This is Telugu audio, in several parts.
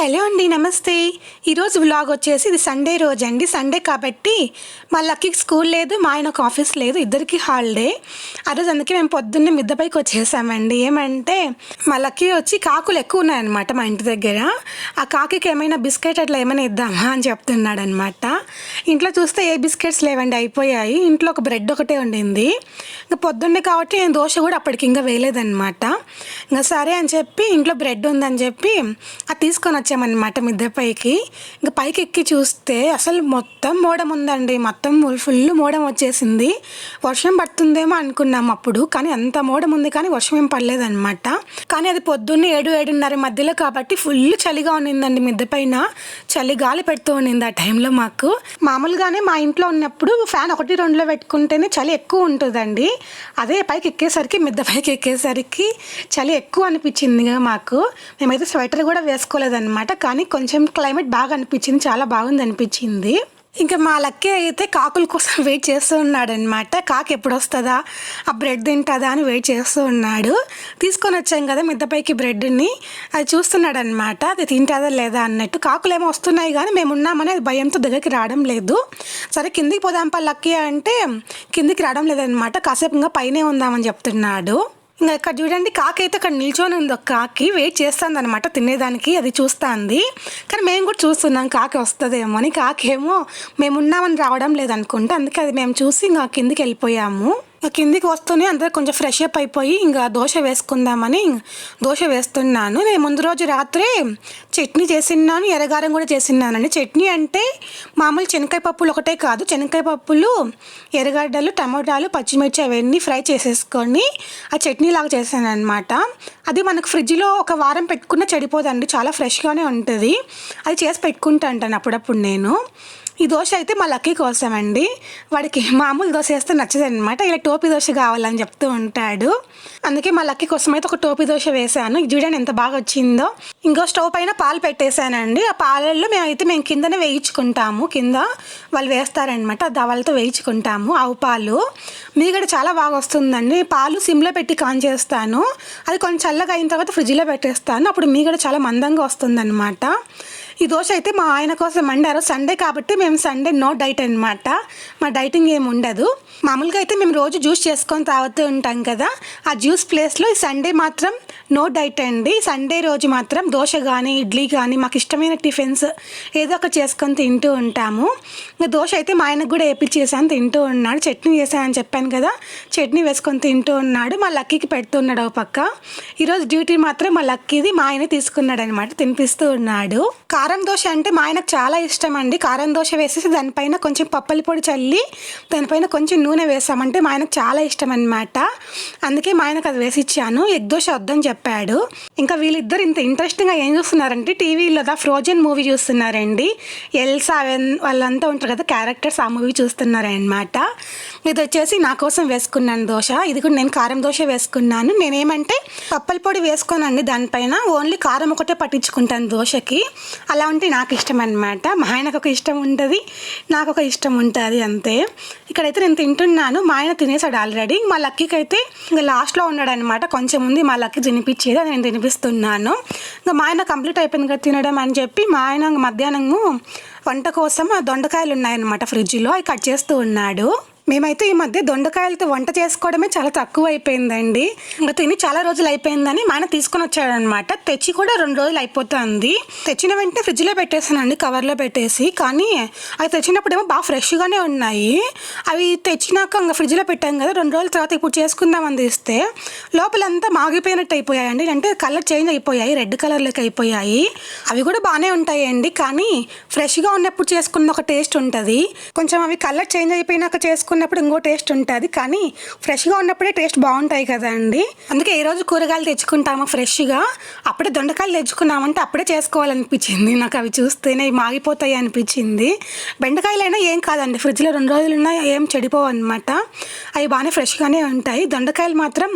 హలో అండి నమస్తే. ఈరోజు వ్లాగ్ వచ్చేసి ఇది సండే రోజు అండి. సండే కాబట్టి మా లక్కీకి స్కూల్ లేదు మా ఆయన ఒక ఆఫీస్ లేదు ఇద్దరికి హాలిడే. ఆ రోజు అందుకే మేము పొద్దున్నే మిద్దపైకి వచ్చేసామండి. ఏమంటే మా లక్కీ వచ్చి కాకులు ఎక్కువ ఉన్నాయన్నమాట మా ఇంటి దగ్గర. ఆ కాకి ఏమైనా బిస్కెట్ అట్లా ఏమైనా ఇద్దామా అని చెప్తున్నాడు అనమాట ఇంట్లో చూస్తే ఏ బిస్కెట్స్ లేవండి అయిపోయాయి. ఇంట్లో ఒక బ్రెడ్ ఒకటే ఉండింది ఇంకా పొద్దున్నే కాబట్టి నేను దోశ కూడా అప్పటికి ఇంకా వేయలేదన్నమాట. ఇంకా సరే అని చెప్పి ఇంట్లో బ్రెడ్ ఉందని చెప్పి అది తీసుకొని వచ్చామన్నమాట మిద్దె పైకి ఇంకా పైకి ఎక్కి చూస్తే అసలు మొత్తం మోడం ఉందండి. మొత్తం ఫుల్ మోడం వచ్చేసింది. వర్షం పడుతుందేమో అనుకున్నాం అప్పుడు కానీ అంత మోడం ఉంది కానీ వర్షం ఏం పడలేదన్నమాట. కానీ అది పొద్దున్నే ఏడు ఏడున్నర మధ్యలో కాబట్టి ఫుల్ చలిగా ఉన్నిందండి మిద్దె పైన చలి గాలి పెడుతూ ఉన్నింది ఆ టైంలో మాకు. మామూలుగానే మా ఇంట్లో ఉన్నప్పుడు ఫ్యాన్ ఒకటి రెండులో పెట్టుకుంటేనే చలి ఎక్కువ ఉంటుందండి. అదే పైకి ఎక్కేసరికి మిద్దె పైకి ఎక్కేసరికి చలి ఎక్కువ అనిపించింది మాకు. మేమైతే స్వెటర్ కూడా వేసుకోలేదన్నమాట. కానీ కొంచెం క్లైమేట్ బాగా అనిపించింది చాలా బాగుంది అనిపించింది. ఇంకా మా లక్కీ అయితే కాకుల కోసం వెయిట్ చేస్తూ ఉన్నాడనమాట కాకి ఎప్పుడు వస్తుందా? ఆ బ్రెడ్ తింటుందా అని వెయిట్ చేస్తూ ఉన్నాడు. తీసుకొని వచ్చాం కదా మిద్దపైకి బ్రెడ్ని. అది చూస్తున్నాడు అనమాట అది తింటుందా లేదా అన్నట్టు. కాకులు ఏమో వస్తున్నాయి కానీ మేము ఉన్నామని అది భయంతో దగ్గరికి రావడం లేదు. సరే కిందికి పోదాంపా లక్కీ అంటే కిందికి రావడం లేదనమాట కాసేపు ఇంకా పైనే ఉందామని చెప్తున్నాడు. ఇంకా ఇక్కడ చూడండి కాకి అయితే అక్కడ నిల్చొని ఉంది. ఒక కాకి వెయిట్ చేస్తుంది అనమాట తినేదానికి అది చూస్తుంది. కానీ మేము కూడా చూస్తున్నాం కాకి వస్తుందేమో అని. కాకి ఏమో మేము ఉన్నామని రావడం లేదనుకుంటే. అందుకే అది మేము చూసి ఇంకా కిందికి వెళ్ళిపోయాము. కిందికి వస్తూనే అందరూ కొంచెం ఫ్రెష్ అప్ అయిపోయి ఇంకా దోశ వేసుకుందామని దోశ వేస్తున్నాను. నేను ముందు రోజు రాత్రే చట్నీ చేసిన్నాను ఎర్రగారం కూడా చేసిన్నానండి. చట్నీ అంటే మామూలు శనక్కాయ పప్పులు ఒకటే కాదు శనక్కాయ పప్పులు ఎర్రగడ్డలు టమాటాలు పచ్చిమిర్చి అవన్నీ ఫ్రై చేసేసుకొని ఆ చట్నీ లాగా చేశాను అనమాట అది మనకు ఫ్రిడ్జ్లో ఒక వారం పెట్టుకున్న చెడిపోదండి చాలా ఫ్రెష్గానే ఉంటుంది. అది చేసి పెట్టుకుంటా అంటాను అప్పుడప్పుడు నేను. ఈ దోశ అయితే మా లక్కీ కోసమండి. వాడికి మామూలు దోశ వేస్తే నచ్చదనమాట ఇలా టోపీ దోశ కావాలని చెప్తూ ఉంటాడు. అందుకే మా లక్కీ కోసం అయితే ఒక టోపీ దోశ వేసాను చూడండి ఎంత బాగా వచ్చిందో. ఇంకో స్టవ్ పైన పాలు పెట్టేశానండి. ఆ పాలల్లో మేమైతే మేము కిందనే వేయించుకుంటాము. కింద వాళ్ళు వేస్తారనమాట దవాలతో వేయించుకుంటాము. ఆవు పాలు. మీగడ చాలా బాగా వస్తుందండి. పాలు సిమ్లో పెట్టి కాన్ చేస్తాను. అది కొంచెం చల్లగా అయిన తర్వాత ఫ్రిడ్జ్లో పెట్టేస్తాను. అప్పుడు మీగడ చాలా మందంగా వస్తుందన్నమాట. ఈ దోశ అయితే మా ఆయన కోసం వండారు. సండే కాబట్టి మేము సండే నో డైట్ అనమాట మా డైటింగ్ ఏమి ఉండదు. మామూలుగా అయితే మేము రోజు జ్యూస్ చేసుకొని తాగుతూ ఉంటాం కదా. ఆ జ్యూస్ ప్లేస్లో ఈ సండే మాత్రం నో డైట్ అండి. సండే రోజు మాత్రం దోశ కానీ ఇడ్లీ కానీ మాకు ఇష్టమైన టిఫిన్స్ ఏదో ఒక చేసుకొని తింటూ ఉంటాము. ఇంకా దోశ అయితే మా ఆయనకు కూడా వేపించేసాను తింటూ ఉన్నాడు. చట్నీ చేశానని చెప్పాను కదా. చట్నీ వేసుకొని తింటూ ఉన్నాడు. మా లక్కీకి పెడుతున్నాడు ఒక పక్క. ఈరోజు డ్యూటీ మాత్రం మా లక్కీది మా ఆయన తీసుకున్నాడు అనమాట తినిపిస్తూ ఉన్నాడు. కార్ కారం దోశ అంటే మా ఆయనకు చాలా ఇష్టం అండి కారం దోశ వేసేసి దానిపైన కొంచెం పప్పల పొడి చల్లి దానిపైన కొంచెం నూనె వేసామంటే మా ఆయనకు చాలా ఇష్టం అనమాట అందుకే మా ఆయనకు అది వేసి ఇచ్చాను. ఎగ్ దోశ వద్దని చెప్పాడు. ఇంకా వీళ్ళిద్దరు ఇంత ఇంట్రెస్టింగ్గా ఏం చూస్తున్నారంటే టీవీలో దా ఫ్రోజన్ మూవీ చూస్తున్నారండి. ఎల్సా వాళ్ళంతా ఉంటారు కదా క్యారెక్టర్స్ ఆ మూవీ చూస్తున్నారనమాట ఇది వచ్చేసి నా కోసం వేసుకున్నాను దోశ. ఇది కూడా నేను కారం దోశ వేసుకున్నాను. నేనేమంటే పప్పల పొడి వేసుకోనండి దానిపైన. ఓన్లీ కారం ఒకటే పట్టించుకుంటాను దోశకి. అలా అలా ఉంటే నాకు ఇష్టం అనమాట మా ఆయనకు ఒక ఇష్టం ఉంటుంది నాకు ఒక ఇష్టం ఉంటుంది అంతే. ఇక్కడైతే నేను తింటున్నాను మా ఆయన తినేసాడు ఆల్రెడీ మా లక్కీకి అయితే ఇంకా లాస్ట్లో ఉన్నాడు అనమాట కొంచెం ఉంది మా లక్కీ తినిపించేది అది నేను తినిపిస్తున్నాను. ఇంకా మా ఆయన కంప్లీట్ అయిపోయింది కదా తినడం అని చెప్పి మా ఆయన మధ్యాహ్నము వంట కోసం దొండకాయలు ఉన్నాయన్నమాట ఫ్రిడ్జ్లో అవి కట్ చేస్తూ ఉన్నాడు. మేమైతే ఈ మధ్య దొండకాయలతో వంట చేసుకోవడమే చాలా తక్కువ అయిపోయిందండి ఇంకా తిని చాలా రోజులు అయిపోయిందని మా ఆయన తీసుకొని వచ్చాడనమాట. తెచ్చి కూడా రెండు రోజులు అయిపోతుంది. తెచ్చిన వెంటనే ఫ్రిడ్జ్లో పెట్టేసానండి కవర్లో పెట్టేసి. కానీ అవి తెచ్చినప్పుడు ఏమో బాగా ఫ్రెష్గానే ఉన్నాయి. అవి తెచ్చినాక ఇంకా ఫ్రిడ్జ్లో పెట్టాం కదా రెండు రోజుల తర్వాత ఇప్పుడు చేసుకుందామని తీస్తే లోపలంతా మాగిపోయినట్టు అయిపోయాయండి. అంటే కలర్ చేంజ్ అయిపోయాయి రెడ్ కలర్లోకి అయిపోయాయి. అవి కూడా బాగానే ఉంటాయండి. కానీ ఫ్రెష్గా ఉన్నప్పుడు చేసుకున్న ఒక టేస్ట్ ఉంటుంది. కొంచెం అవి కలర్ చేంజ్ అయిపోయినాక ఉన్నప్పుడు ఇంకో టేస్ట్ ఉంటుంది కానీ ఫ్రెష్గా ఉన్నప్పుడే టేస్ట్ బాగుంటాయి కదా అండి. అందుకే ఈరోజు రోజు కూరగాయలు తెచ్చుకుంటాము ఫ్రెష్గా అప్పుడే దొండకాయలు తెచ్చుకున్నామంటే అప్పుడే చేసుకోవాలనిపించింది. నాకు అవి చూస్తేనే మాగిపోతాయి అనిపించింది. బెండకాయలైనా ఏం కాదండి ఫ్రిడ్జ్లో రెండు రోజులు ఉన్నా ఏం చెడిపోవు అనమాట అవి బాగానే ఫ్రెష్గానే ఉంటాయి. దొండకాయలు మాత్రం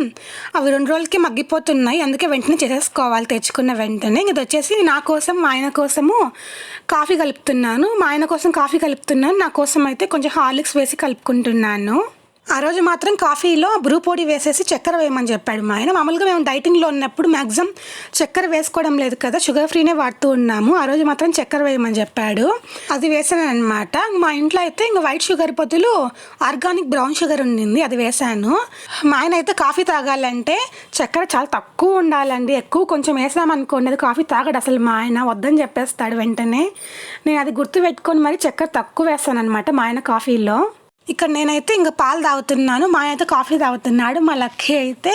అవి రెండు రోజులకి మగ్గిపోతున్నాయి. అందుకే వెంటనే చేసేసుకోవాలి తెచ్చుకున్న వెంటనే. ఇది వచ్చేసి నా కోసం మా ఆయన కోసము కాఫీ కలుపుతున్నాను. మా ఆయన కోసం కాఫీ కలుపుతున్నాను. నా కోసం అయితే కొంచెం హార్లిక్స్ వేసి కలుపుకుంటున్నాను. ఆ రోజు మాత్రం కాఫీలో బ్రూ పొడి వేసేసి చక్కెర వేయమని చెప్పాడు మా ఆయన. మామూలుగా మేము డైటింగ్లో ఉన్నప్పుడు మ్యాక్సిమం చక్కెర వేసుకోవడం లేదు కదా షుగర్ ఫ్రీనే వాడుతూ ఉన్నాము. ఆ రోజు మాత్రం చక్కెర వేయమని చెప్పాడు. అది వేసాను అనమాట మా ఇంట్లో అయితే ఇంకా వైట్ షుగర్ బదులు ఆర్గానిక్ బ్రౌన్ షుగర్ ఉండింది అది వేసాను. మా ఆయన అయితే కాఫీ తాగాలంటే చక్కెర చాలా తక్కువ ఉండాలండి. ఎక్కువ కొంచెం వేసామనుకోండి అది కాఫీ తాగడు అసలు మా ఆయన. వద్దని చెప్పేస్తాడు వెంటనే. నేను అది గుర్తు పెట్టుకొని మరి చక్కెర తక్కువ వేస్తాను అనమాట మా ఆయన కాఫీలో. ఇక్కడ నేనైతే ఇంకా పాలు తాగుతున్నాను మా అయితే కాఫీ తాగుతున్నాడు మా లక్కీ అయితే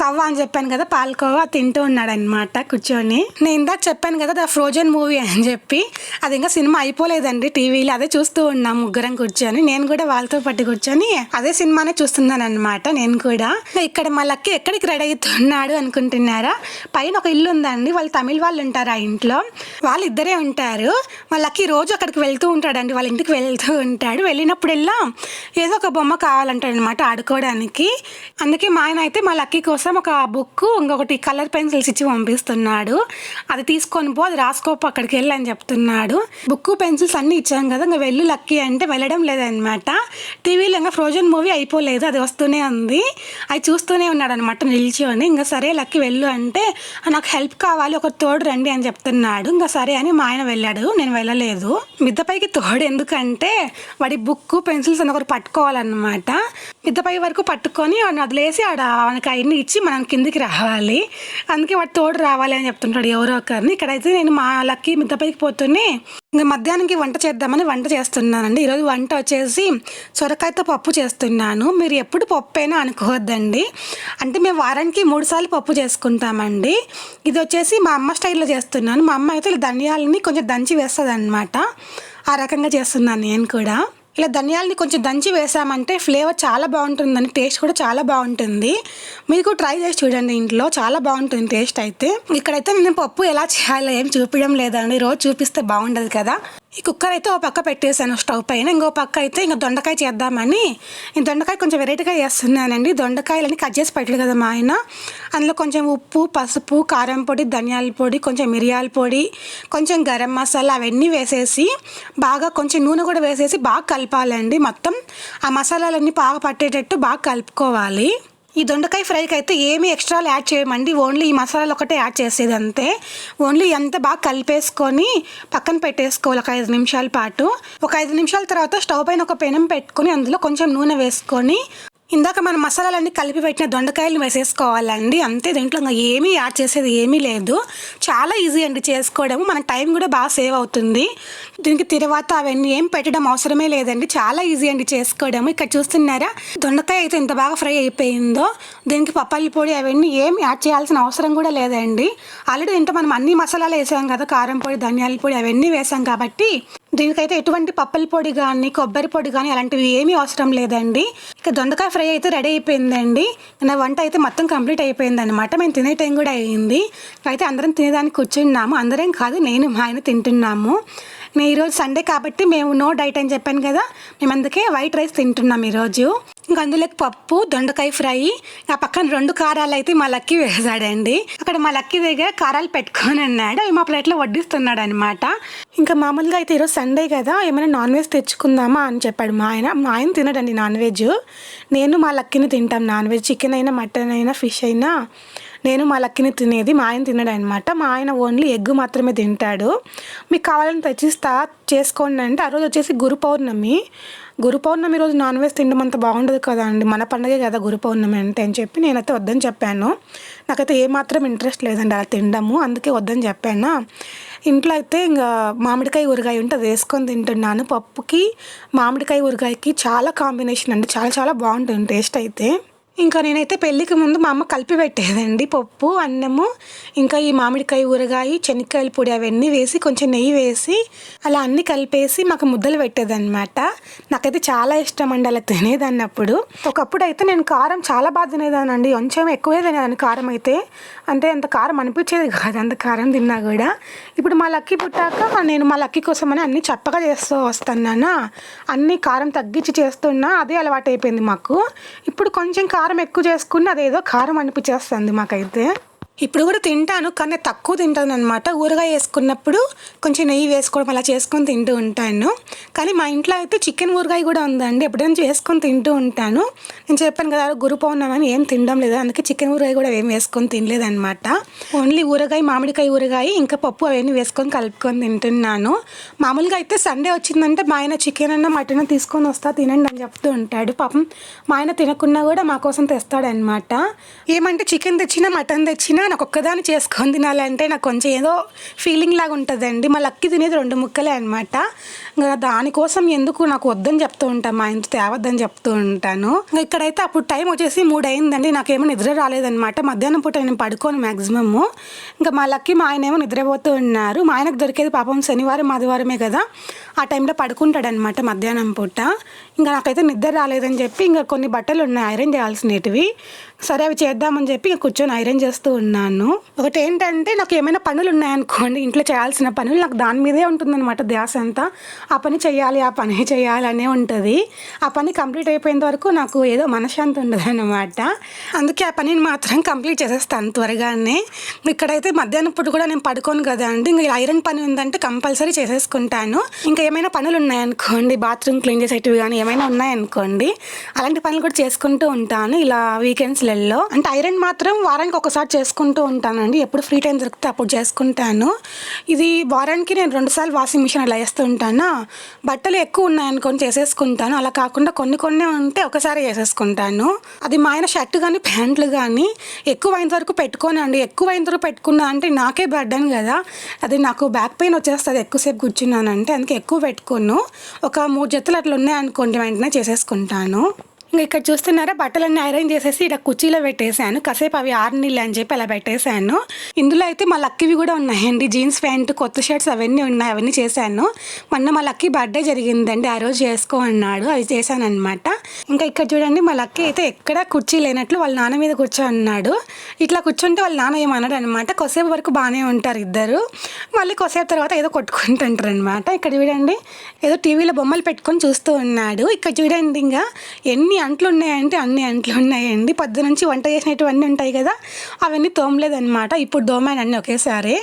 కవ్వ అని చెప్పాను కదా పాలకోవ తింటూ ఉన్నాడు అనమాట కూర్చొని. నేను ఇందాక చెప్పాను కదా ద ఫ్రోజన్ మూవీ అని చెప్పి అది ఇంకా సినిమా అయిపోలేదండి టీవీలో అదే చూస్తూ ఉన్నాం ముగ్గురం కూర్చొని. నేను కూడా వాళ్ళతో పట్టి కూర్చొని అదే సినిమానే చూస్తున్నాను అనమాట నేను కూడా. ఇక్కడ మా లక్కీ ఎక్కడికి రెడీ అవుతున్నాడు అనుకుంటున్నారా? పైన ఒక ఇల్లు ఉందండి వాళ్ళు తమిళ వాళ్ళు ఉంటారు ఆ ఇంట్లో. వాళ్ళు ఇద్దరే ఉంటారు. మా లక్కీ రోజు అక్కడికి వెళ్తూ ఉంటాడండి వాళ్ళ ఇంటికి వెళ్తూ ఉంటాడు. వెళ్ళినప్పుడల్లా ఏదో ఒక బొమ్మ కావాలంటాడు అనమాట ఆడుకోవడానికి. అందుకే మా ఆయన అయితే మా లక్కీ కోసం ఒక బుక్ ఇంకొకటి కలర్ పెన్సిల్స్ ఇచ్చి పంపిస్తున్నాడు. అది తీసుకొని పో అది రాసుకోపో అక్కడికి వెళ్ళి అని చెప్తున్నాడు. బుక్ పెన్సిల్స్ అన్నీ ఇచ్చాం కదా ఇంకా వెళ్ళు లక్కీ అంటే వెళ్ళడం లేదనమాట టీవీలో ఇంకా ఫ్రోజన్ మూవీ అయిపోలేదు అది వస్తూనే ఉంది. అది చూస్తూనే ఉన్నాడు అనమాట నిల్చొని. ఇంకా సరే లక్కీ వెళ్ళు అంటే నాకు హెల్ప్ కావాలి ఒక తోడు రండి అని చెప్తున్నాడు. ఇంకా సరే అని మా ఆయన వెళ్ళాడు. నేను వెళ్ళలేదు. మిద్దపైకి తోడు ఎందుకంటే వాడి బుక్ పెన్సిల్స్ అని ఒకరు పట్టుకోవాలన్నమాట. మిద్దపై వరకు పట్టుకొని వాడిని వదిలేసి ఆడ ఆయనకి అవన్నీ ఇచ్చి మనం కిందికి రావాలి. అందుకే వాడు తోడు రావాలి అని చెప్తుంటాడు ఎవరో ఒకరిని. ఇక్కడైతే నేను మా లక్కీ మిద్దపైకి పోతూనే ఇంకా మధ్యాహ్నానికి వంట చేద్దామని వంట చేస్తున్నానండి. ఈరోజు వంట వచ్చేసి సొరకాయతో పప్పు చేస్తున్నాను. మీరు ఎప్పుడు పప్పు అయినా అనుకోవద్దండి. అంటే మేము వారానికి మూడు సార్లు పప్పు చేసుకుంటామండి. ఇది వచ్చేసి మా అమ్మ స్టైల్లో చేస్తున్నాను. మా అమ్మ అయితే ధనియాలని కొంచెం దంచి వేస్తుంది అనమాట ఆ రకంగా చేస్తున్నాను నేను కూడా. ఇలా ధనియాలని కొంచెం దంచి వేసామంటే ఫ్లేవర్ చాలా బాగుంటుందని టేస్ట్ కూడా చాలా బాగుంటుంది. మీకు ట్రై చేసి చూడండి ఇంట్లో. చాలా బాగుంటుంది టేస్ట్ అయితే. ఇక్కడైతే నేను పప్పు ఎలా చేయాలో ఏం చూపించడం లేదండి. రోజు చూపిస్తే బాగుండదు కదా. ఈ కుక్కర్ అయితే ఓ పక్క పెట్టేశాను స్టవ్ పైన. ఇంకో పక్క అయితే ఇంకా దొండకాయ చేద్దామని. ఈ దొండకాయ కొంచెం వెరైటీగా చేస్తున్నానండి దొండకాయలని కట్ చేసి పెట్టాడు కదా మా ఆయన. అందులో కొంచెం ఉప్పు పసుపు కారం పొడి ధనియాల పొడి కొంచెం మిరియాల పొడి కొంచెం గరం మసాలా అవన్నీ వేసేసి బాగా కొంచెం నూనె కూడా వేసేసి బాగా కలపాలండి. మొత్తం ఆ మసాలాలన్నీ బాగా పట్టేటట్టు బాగా కలుపుకోవాలి. ఈ దొండకాయ ఫ్రైకి అయితే ఏమీ ఎక్స్ట్రాలు యాడ్ చేయమండి. ఓన్లీ ఈ మసాలాలు ఒకటే యాడ్ చేసేది అంతే ఓన్లీ ఎంత బాగా కలిపేసుకొని పక్కన పెట్టేసుకోవాలి ఒక ఐదు నిమిషాల పాటు. ఒక ఐదు నిమిషాల తర్వాత స్టవ్ పైన ఒక పెనం పెట్టుకొని అందులో కొంచెం నూనె వేసుకొని ఇందాక మనం మసాలాలన్నీ కలిపి పెట్టిన దొండకాయలు వేసేసుకోవాలండి. అంతే దీంట్లో ఇంకా ఏమీ యాడ్ చేసేది ఏమీ లేదు. చాలా ఈజీ అండి చేసుకోవడం మన టైం కూడా బాగా సేవ్ అవుతుంది. దీనికి తర్వాత అవన్నీ ఏం పెట్టడం అవసరమే లేదండి. చాలా ఈజీ అండి చేసుకోవడం ఇక్కడ చూస్తున్నారా? దొండకాయ అయితే ఇంత బాగా ఫ్రై అయిపోయిందో దీనికి పప్పల్లి పొడి అవన్నీ ఏం యాడ్ చేయాల్సిన అవసరం కూడా లేదండి. ఆల్రెడీ ఇంత మనం అన్ని మసాలాలు వేసాం కదా కారం పొడి ధనియాల పొడి అవన్నీ వేసాం కాబట్టి దీనికైతే ఎటువంటి పప్పల పొడి కానీ కొబ్బరి పొడి కానీ అలాంటివి ఏమీ అవసరం లేదండి. ఇక దొండకాయ ఫ్రై అయితే రెడీ అయిపోయిందండి. నా వంట అయితే మొత్తం కంప్లీట్ అయిపోయింది అనమాట మేము తినే టైం కూడా అయ్యింది. అయితే అందరం తినేదానికి కూర్చున్నాము. అందరం కాదు నేను మా ఆయన తింటున్నాము. నేను ఈరోజు సండే కాబట్టి మేము నో డైట్ అని చెప్పాను కదా. మేము అందుకే వైట్ రైస్ తింటున్నాం ఈరోజు. ఇంకా అందులోకి పప్పు దొండకాయ ఫ్రై ఆ పక్కన రెండు కారాలు అయితే మా లక్కీ వేసాడండి. అక్కడ మా లక్కీ దగ్గర కారాలు పెట్టుకొని అన్నాడు అవి మా ప్లేట్లో వడ్డిస్తున్నాడు అనమాట ఇంకా మామూలుగా అయితే ఈరోజు సండే కదా. ఏమైనా నాన్ వెజ్ తెచ్చుకుందామా అని చెప్పాడు మా ఆయన. మా ఆయన తినడండి నాన్ వెజ్. నేను మా లక్కీని తింటాం. నాన్ వెజ్ చికెన్ అయినా మటన్ అయినా ఫిష్ అయినా. నేను మా లక్కిని తినేది మా ఆయన తినడు అనమాట మా ఆయన ఓన్లీ ఎగ్ మాత్రమే తింటాడు. మీకు కావాలని తెచ్చిస్తా చేసుకోండి అంటే ఆ రోజు వచ్చేసి గురు పౌర్ణమి. గురు పౌర్ణమి రోజు నాన్ వెజ్ తినడం అంత బాగుండదు కదా అండి. మన పండగే కదా గురు పౌర్ణమి అంటే అని చెప్పి నేనైతే వద్దని చెప్పాను. నాకైతే ఏమాత్రం ఇంట్రెస్ట్ లేదండి అలా తినడము. అందుకే వద్దని చెప్పాను? ఇంట్లో అయితే ఇంకా మామిడికాయ ఊరగాయ ఉంటే అది వేసుకొని తింటున్నాను పప్పుకి. మామిడికాయ ఊరగాయకి చాలా కాంబినేషన్ అండి. చాలా చాలా బాగుంటుంది టేస్ట్ అయితే. ఇంకా నేనైతే పెళ్ళికి ముందు మా అమ్మ కలిపి పెట్టేదండి పప్పు అన్నము ఇంకా ఈ మామిడికాయ ఊరగాయ శనక్కాయల పొడి అవన్నీ వేసి కొంచెం నెయ్యి వేసి అలా అన్నీ కలిపేసి మాకు ముద్దలు పెట్టేదన్నమాట. నాకైతే చాలా ఇష్టం అండి అలా తినేదాన్ని అప్పుడు ఒకప్పుడు అయితే నేను కారం చాలా బాగా తినేదానండి కొంచెం ఎక్కువే తినేదాన్ని కారం అయితే. అంటే అంత కారం అనిపించేది కాదు అంత కారం తిన్నా కూడా. ఇప్పుడు మా లక్కీ పుట్టాక నేను మా లక్కీ అని అన్నీ చప్పగా చేస్తూ వస్తున్నానా? అన్నీ కారం తగ్గించి చేస్తున్నా అదే అలవాటు అయిపోయింది మాకు. ఇప్పుడు కొంచెం కారం ఎక్కువ చేసుకుని అదేదో కారం అనిపించేస్తుంది మాకైతే. ఇప్పుడు కూడా తింటాను కానీ తక్కువ తింటాను అనమాట ఊరగాయ వేసుకున్నప్పుడు కొంచెం నెయ్యి వేసుకోవడం అలా చేసుకొని తింటూ ఉంటాను. కానీ మా ఇంట్లో అయితే చికెన్ ఊరగాయ కూడా ఉందండి. ఎప్పుడైనా చేసుకొని తింటూ ఉంటాను. నేను చెప్పాను కదా గురు పౌర్ణమని ఏం తినడం లేదు? అందుకే చికెన్ ఊరగాయ కూడా ఏం వేసుకొని తినలేదన్నమాట. ఓన్లీ ఊరగాయ మామిడికాయ ఊరగాయ ఇంకా పప్పు అవన్నీ వేసుకొని కలుపుకొని తింటున్నాను. మామూలుగా అయితే సండే వచ్చిందంటే మా ఆయన చికెన్ అన్న మటన్ తీసుకొని వస్తా తినండి అని చెప్తూ ఉంటాడు. పాపం మా ఆయన తినకున్నా కూడా మా కోసం తెస్తాడనమాట ఏమంటే చికెన్ తెచ్చినా మటన్ తెచ్చినా నాకు ఒక్కదాన్ని చేసుకొని తినాలంటే నాకు కొంచెం ఏదో ఫీలింగ్ లాగా ఉంటుందండి. మా లక్కి తినేది రెండు ముక్కలే అనమాట ఇంకా దానికోసం ఎందుకు నాకు వద్దని చెప్తూ ఉంటాను. మా ఇంట్లో తేవద్దని చెప్తూ ఉంటాను. ఇక్కడైతే అప్పుడు టైం వచ్చేసి మూడు అయిందండి నాకేమో నిద్ర రాలేదనమాట మధ్యాహ్నం పూట నేను పడుకోను మ్యాక్సిమము ఇంకా మా లక్కి మా ఆయన ఏమో నిద్రపోతూ ఉన్నారు. మా ఆయనకు దొరికేది పాపం శనివారం ఆదివారమే కదా. ఆ టైంలో పడుకుంటాడనమాట మధ్యాహ్నం పూట. ఇంకా నాకైతే నిద్ర రాలేదని చెప్పి ఇంకా కొన్ని బట్టలు ఉన్నాయి ఐరన్ చేయాల్సినవి సరే అవి చేద్దామని చెప్పి కూర్చొని ఐరన్ చేస్తూ ఉన్నాను. ఒకటి ఏంటంటే నాకు ఏమైనా పనులు ఉన్నాయనుకోండి ఇంట్లో చేయాల్సిన పనులు నాకు దాని మీదే ఉంటుందన్నమాట ధ్యాస అంతా. ఆ పని చేయాలి ఆ పని చేయాలి అనే ఉంటుంది. ఆ పని కంప్లీట్ అయిపోయేంత వరకు నాకు ఏదో మనశ్శాంతి ఉండదు అనమాట అందుకే ఆ పనిని మాత్రం కంప్లీట్ చేసేస్తాను త్వరగానే. ఇక్కడైతే మధ్యాహ్నం పూట కూడా నేను పడుకోను కదా అండి. ఇంకా ఐరన్ పని ఉందంటే కంపల్సరీ చేసేసుకుంటాను. ఇంకా ఏమైనా పనులు ఉన్నాయనుకోండి బాత్రూమ్ క్లీన్ చేసేటివి కానీ ఏమైనా ఉన్నాయనుకోండి అలాంటి పనులు కూడా చేసుకుంటూ ఉంటాను. ఇలా వీకెండ్స్ నెలల్లో అంటే ఐరన్ మాత్రం వారానికి ఒకసారి చేసుకుంటూ ఉంటానండి. ఎప్పుడు ఫ్రీ టైం దొరికితే అప్పుడు చేసుకుంటాను. ఇది వారానికి నేను రెండుసార్లు వాషింగ్ మిషన్ అలా వేస్తూ ఉంటాను? బట్టలు ఎక్కువ ఉన్నాయనుకొని చేసేసుకుంటాను. అలా కాకుండా కొన్ని కొన్ని ఉంటే ఒకసారి చేసేసుకుంటాను. అది మా ఆయన షర్ట్ కానీ ప్యాంట్లు కానీ ఎక్కువైనంత వరకు పెట్టుకోనండి. ఎక్కువ వరకు పెట్టుకున్నా అంటే నాకే బర్డన్ కదా. అది నాకు బ్యాక్ పెయిన్ వచ్చేస్తుంది. ఎక్కువసేపు కూర్చున్నానంటే అందుకే ఎక్కువ పెట్టుకోను. ఒక మూడు జతలు అట్లా ఉన్నాయనుకోండి వెంటనే చేసేసుకుంటాను. ఇంకా ఇక్కడ చూస్తున్నారా? బట్టలన్నీ ఐరన్ చేసేసి ఇక్కడ కుర్చీలో పెట్టేశాను. కాసేపు అవి ఆరనీళ్ళు అని చెప్పి అలా పెట్టేశాను. ఇందులో అయితే మా లక్కీవి కూడా ఉన్నాయండి. జీన్స్ ప్యాంట్ కొత్త షర్ట్స్ అవన్నీ ఉన్నాయి. అవన్నీ చేశాను. మొన్న మా లక్కీ బర్త్డే జరిగిందండి. ఆ రోజు చేసుకో అన్నాడు. అవి చేశాను అనమాట ఇంకా ఇక్కడ చూడండి మా లక్కీ అయితే ఎక్కడ కుర్చీ లేనట్లు వాళ్ళ నాన్న మీద కూర్చో అన్నాడు ఇట్లా కూర్చుంటే వాళ్ళ నాన్న ఏమన్నాడు అనమాట కొసేపు వరకు బాగానే ఉంటారు ఇద్దరు. మళ్ళీ కొసేపు తర్వాత ఏదో కొట్టుకుంటుంటారు అనమాట ఇక్కడ చూడండి ఏదో టీవీలో బొమ్మలు పెట్టుకొని చూస్తూ ఉన్నాడు. ఇక్కడ చూడండి ఇంకా ఎన్ని అంట్లు ఉన్నాయంటే అన్ని అంట్లు ఉన్నాయండి పొద్దు నుంచి వంట చేసినటువన్నీ ఉంటాయి కదా అవన్నీ తోమలేదనమాట ఇప్పుడు దోమాను అన్నీ ఒకేసారి.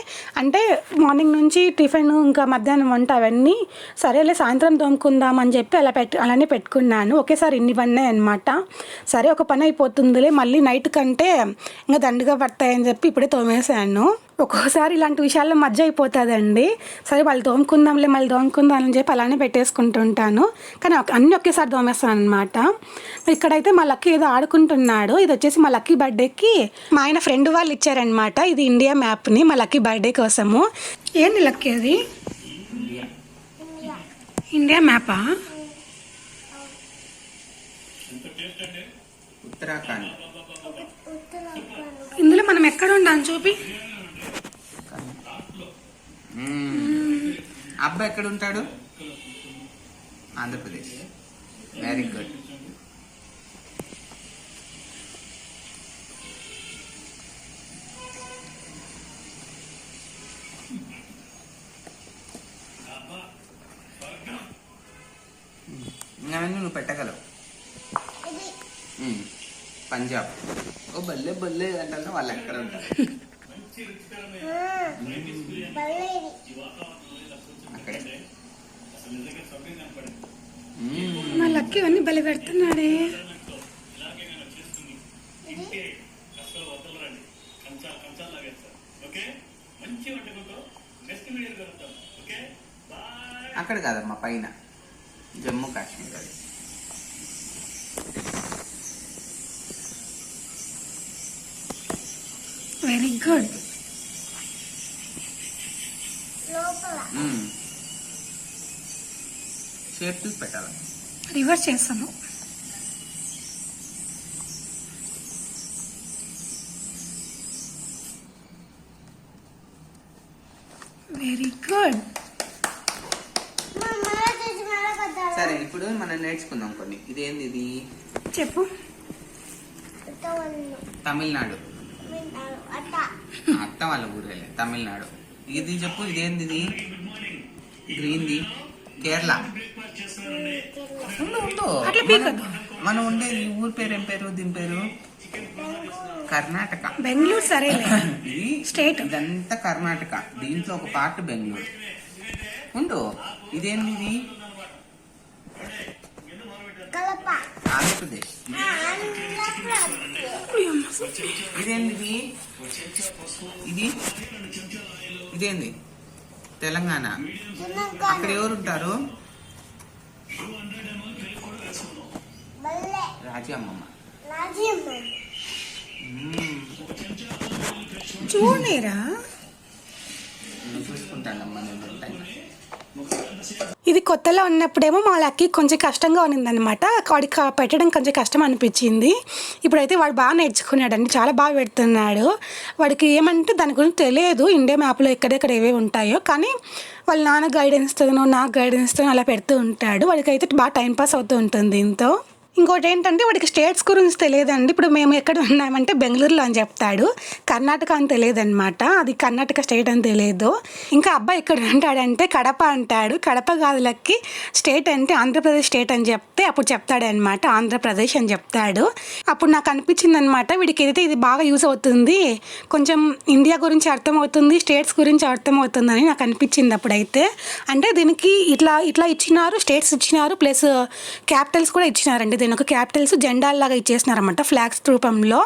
అంటే మార్నింగ్ నుంచి టిఫిన్ ఇంకా మధ్యాహ్నం వంట అవన్నీ సరేలే సాయంత్రం తోముకుందాం అని చెప్పి అలా పెట్టు అలానే పెట్టుకున్నాను. ఒకేసారి ఇన్ని పన్నాయి అనమాట సరే ఒక పని అయిపోతుందిలే మళ్ళీ నైట్ కంటే ఇంకా దండుగా పడతాయని చెప్పి ఇప్పుడే తోమేశాను. ఒక్కోసారి ఇలాంటి విషయాల్లో మధ్య అయిపోతుందండి. సరే వాళ్ళు తోముకుందాంలే మళ్ళీ తోముకుందాం అని చెప్పి అలానే పెట్టేసుకుంటుంటాను కానీ అన్నీ ఒకేసారి తోమేస్తాను అనమాట ఇక్కడైతే మా లక్కీ ఏదో ఆడుకుంటున్నాడు. ఇది వచ్చేసి మా లక్కీ బర్త్డేకి మా ఆయన ఫ్రెండ్ వాళ్ళు ఇచ్చారనమాట ఇది ఇండియా మ్యాప్ని మా లక్కీ బర్త్డే కోసము. ఏంటి లక్కీ అది? ఇండియా మ్యాపా? ఉత్తరాఖండ్. ఇందులో మనం ఎక్కడ ఉండాలి చూపి. అబ్బాయి ఎక్కడ ఉంటాడు ఆంధ్రప్రదేశ్. వెరీ గుడ్ అవన్నీ నువ్వు పెట్టగలవు. పంజాబ్. ఓ బల్లే బల్లే అంటే వాళ్ళు ఎక్కడ ఉంటారు. మా లక్కీ అన్నీ బలి పెడుతున్నాడే. అక్కడ కాదమ్మా పైన. జమ్మూ కాశ్మీర్ అది. Very good hmm. షేప్ పెట్టాలి? రివర్స్ చేస్తాను. వెరీ గుడ్ సరే ఇప్పుడు మనం నేర్చుకుందాం కొన్ని. ఇదేంది ఇది? చెప్పు. తమిళనాడు. అత్త వాళ్ళ ఊరే తమిళనాడు. ఇది చెప్పు ఇదేంది ఇది గ్రీన్ది. కేరళ. ఉండు ఉండు. మనం- ఉండేది ఈ ఊరి పేరు ఏం పేరు? దీని పేరు? కర్ణాటక. బెంగళూరు సరేలే. ఇది State. ఇదంతా కర్ణాటక. దీంట్లో ఒక పార్ట్ బెంగళూరు. ఉండు. ఇదేంది ఇది కలప ఆంధ్రప్రదేశ్ ఇదేంది? ఇది? ఇది ఇదేంది? తెలంగాణ. అక్కడ ఎవరు ఉంటారు రాజీ అమ్మమ్మ. చూడలేరా నేను చూసుకుంటానమ్మా నేను ఉంటాను ఇది కొత్తలో ఉన్నప్పుడేమో మా లక్కి కొంచెం కష్టంగా ఉన్నిందనమాట వాడికి పెట్టడం కొంచెం కష్టం అనిపించింది. ఇప్పుడైతే వాడు బాగా నేర్చుకున్నాడండి. చాలా బాగా పెడుతున్నాడు. వాడికి ఏమంటే దాని గురించి తెలియదు. ఇండియా మ్యాప్లో ఎక్కడెక్కడ ఏవే ఉంటాయో. కానీ వాళ్ళ నాన్న గైడెన్స్తోనో నాకు గైడెన్స్తోనో అలా పెడుతూ ఉంటాడు. వాడికి అయితే బాగా టైం పాస్ అవుతూ ఉంటుంది దీంతో. ఇంకోటి ఏంటంటే వాడికి స్టేట్స్ గురించి తెలియదండి. ఇప్పుడు మేము ఎక్కడ ఉన్నామంటే బెంగళూరులో అని చెప్తాడు. కర్ణాటక అని తెలియదన్నమాట. అది కర్ణాటక స్టేట్ అని తెలియదు. ఇంకా అబ్బాయి ఎక్కడ ఉంటాడంటే కడప అంటాడు. కడప గాదులకి స్టేట్ అంటే ఆంధ్రప్రదేశ్ స్టేట్ అని చెప్తే అప్పుడు చెప్తాడనమాట ఆంధ్రప్రదేశ్ అని చెప్తాడు. అప్పుడు నాకు అనిపించింది అనమాట వీడికి ఏదైతే ఇది బాగా యూస్ అవుతుంది కొంచెం ఇండియా గురించి అర్థమవుతుంది స్టేట్స్ గురించి అర్థమవుతుందని నాకు అనిపించింది అప్పుడైతే. అంటే దీనికి ఇట్లా ఇట్లా ఇచ్చినారు స్టేట్స్ ఇచ్చినారు ప్లస్ క్యాపిటల్స్ కూడా ఇచ్చినారండి. దీని ఒక క్యాపిటల్స్ జెండాల్లాగా ఇచ్చేసినారన్నమాట ఫ్లాగ్స్ రూపంలో.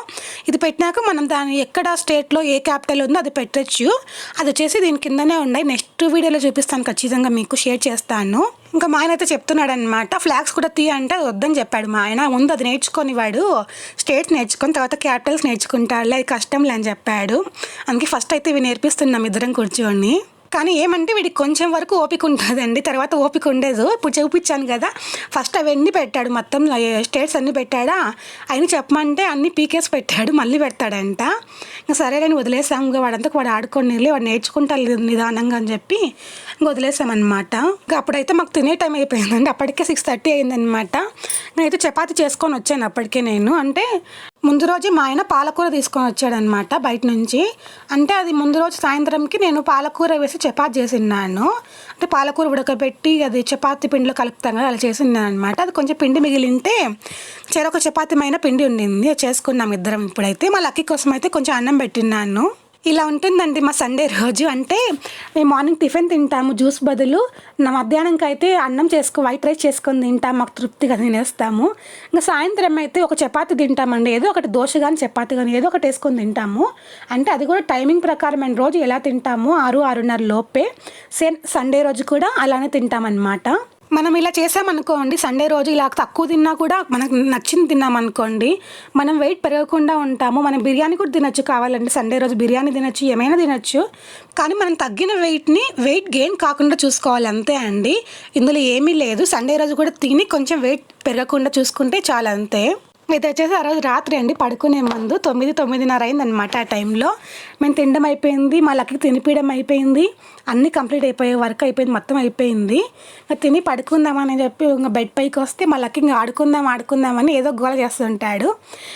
ఇది పెట్టినాక మనం దాని ఎక్కడ స్టేట్లో ఏ క్యాపిటల్ ఉందో అది పెట్టచ్చు. అది వచ్చేసి దీని కిందనే ఉన్నాయి. నెక్స్ట్ వీడియోలో చూపిస్తాను ఖచ్చితంగా మీకు షేర్ చేస్తాను. ఇంకా మా ఆయన అయితే చెప్తున్నాడు అనమాట ఫ్లాగ్స్ కూడా తీ అంటే అది వద్దని చెప్పాడు మా ఆయన. ముందు అది నేర్చుకొని వాడు స్టేట్స్ నేర్చుకొని తర్వాత క్యాపిటల్స్ నేర్చుకుంటాడులే అది కష్టంలే అని చెప్పాడు. అందుకే ఫస్ట్ అయితే ఇవి నేర్పిస్తున్నాం ఇద్దరం కూర్చోండి కానీ ఏమంటే వీడికి కొంచెం వరకు ఓపిక ఉంటుందండి. తర్వాత ఓపిక ఉండదు. ఇప్పుడు చూపించాను కదా. ఫస్ట్ అవన్నీ పెట్టాడు మొత్తం స్టేట్స్ అన్నీ పెట్టాడా? ఆయన చెప్పమంటే అన్ని పీకేస్ పెట్టాడు మళ్ళీ పెడతాడంట. ఇంకా సరే అని వదిలేసాము ఇంకా వాడంతా వాడు ఆడుకొని వెళ్ళి వాడు నేర్చుకుంటాడు నిదానంగా అని చెప్పి ఇంకా వదిలేసామన్నమాట. ఇంకా అప్పుడైతే మాకు తినే టైం అయిపోయిందండి. అప్పటికే సిక్స్ థర్టీ అయిందనమాట నేనైతే చపాతి చేసుకొని వచ్చాను అప్పటికే నేను. అంటే ముందు రోజే మా ఆయన పాలకూర తీసుకొని వచ్చాడనమాట బయట నుంచి. అంటే అది ముందు రోజు సాయంత్రంకి నేను పాలకూర వేసి చపాతి చేసిన్నాను అంటే పాలకూర ఉడకబెట్టి అది చపాతి పిండిలో కలుపుతాం కదా అలా చేసిన్నాను అనమాట అది కొంచెం పిండి మిగిలింటే చెరొక చపాతి మైన పిండి ఉండింది అది చేసుకున్నాం ఇద్దరం ఇప్పుడైతే. మా లక్కీ కోసం అయితే కొంచెం అన్నం పెట్టినాను ఇలా ఉంటుందండి మా సండే రోజు. అంటే మేము మార్నింగ్ టిఫిన్ తింటాము జ్యూస్ బదులు. నా మధ్యాహ్నంకి అయితే అన్నం చేసుకో వైట్ రైస్ చేసుకొని తింటాం మాకు తృప్తిగా తినేస్తాము. ఇంకా సాయంత్రం అయితే ఒక చపాతి తింటామండి. ఏదో ఒకటి దోశ కానీ చపాతి కానీ ఏదో ఒకటి వేసుకొని తింటాము. అంటే అది కూడా టైమింగ్ ప్రకారం అండి రోజు ఎలా తింటాము ఆరు ఆరున్నర లోపే. సేమ్ సండే రోజు కూడా అలానే తింటామన్నమాట. మనం ఇలా చేసామనుకోండి సండే రోజు ఇలా తక్కువ తిన్నా కూడా మనకు నచ్చింది తిన్నామనుకోండి మనం వెయిట్ పెరగకుండా ఉంటాము. మనం బిర్యానీ కూడా తినచ్చు కావాలంటే సండే రోజు బిర్యానీ తినొచ్చు ఏమైనా తినొచ్చు. కానీ మనం తగ్గిన వెయిట్ని వెయిట్ గెయిన్ కాకుండా చూసుకోవాలి అంతే అండి. ఇందులో ఏమీ లేదు. సండే రోజు కూడా తిని కొంచెం వెయిట్ పెరగకుండా చూసుకుంటే చాలా అంతే. ఇది వచ్చేసి ఆ రోజు రాత్రి అండి. పడుకునే ముందు తొమ్మిది తొమ్మిదిన్నర అయిందనమాట ఆ టైంలో. మేము తినడం అయిపోయింది మా లక్కకి తినిపించడం అయిపోయింది. అన్నీ కంప్లీట్ అయిపోయాయి వర్క్ అయిపోయింది మొత్తం అయిపోయింది. ఇంకా తిని పడుకుందామని చెప్పి ఇంకా బెడ్ పైకి వస్తే మా లక్కి ఇంకా ఆడుకుందాం ఆడుకుందామని ఏదో గోల చేస్తుంటాడు.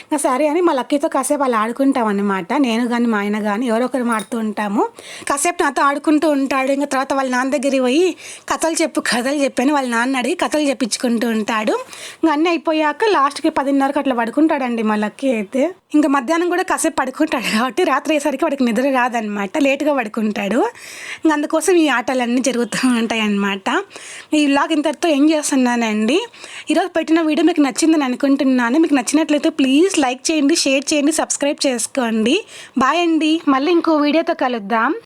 ఇంకా సరే అని మా లక్కీతో కాసేపు అలా ఆడుకుంటాం అనమాట నేను కానీ మా ఆయన కానీ ఎవరో ఒకరు ఆడుతూ ఉంటాము. కాసేపు నాతో ఆడుకుంటూ ఉంటాడు. ఇంకా తర్వాత వాళ్ళ నాన్న దగ్గరికి పోయి కథలు చెప్పు కథలు చెప్పాను వాళ్ళ నాన్న అడిగి కథలు చెప్పించుకుంటూ ఉంటాడు. ఇంకా అన్నీ అయిపోయాక లాస్ట్కి పదిన్నరకు అట్లా పడుకుంటాడండి మా లక్కీ అయితే. ఇంకా మధ్యాహ్నం కూడా కాసేపు పడుకుంటాడు కాబట్టి రాత్రి అయ్యేసరికి వాడికి నిద్ర రాదనమాట లేట్గా పడుకుంటాడు. ఇంకా అందుకోసం ఈ ఆటలన్నీ జరుగుతూ ఉంటాయి అన్నమాట ఈ వ్లాగ్ ఇంతటితో ఏం చేస్తున్నానండి? ఈరోజు పెట్టిన వీడియో మీకు నచ్చిందని అనుకుంటున్నాను. మీకు నచ్చినట్లయితే ప్లీజ్ లైక్ చేయండి షేర్ చేయండి సబ్స్క్రైబ్ చేసుకోండి. బాయ్ అండి. మళ్ళీ ఇంకో వీడియోతో కలుద్దాం.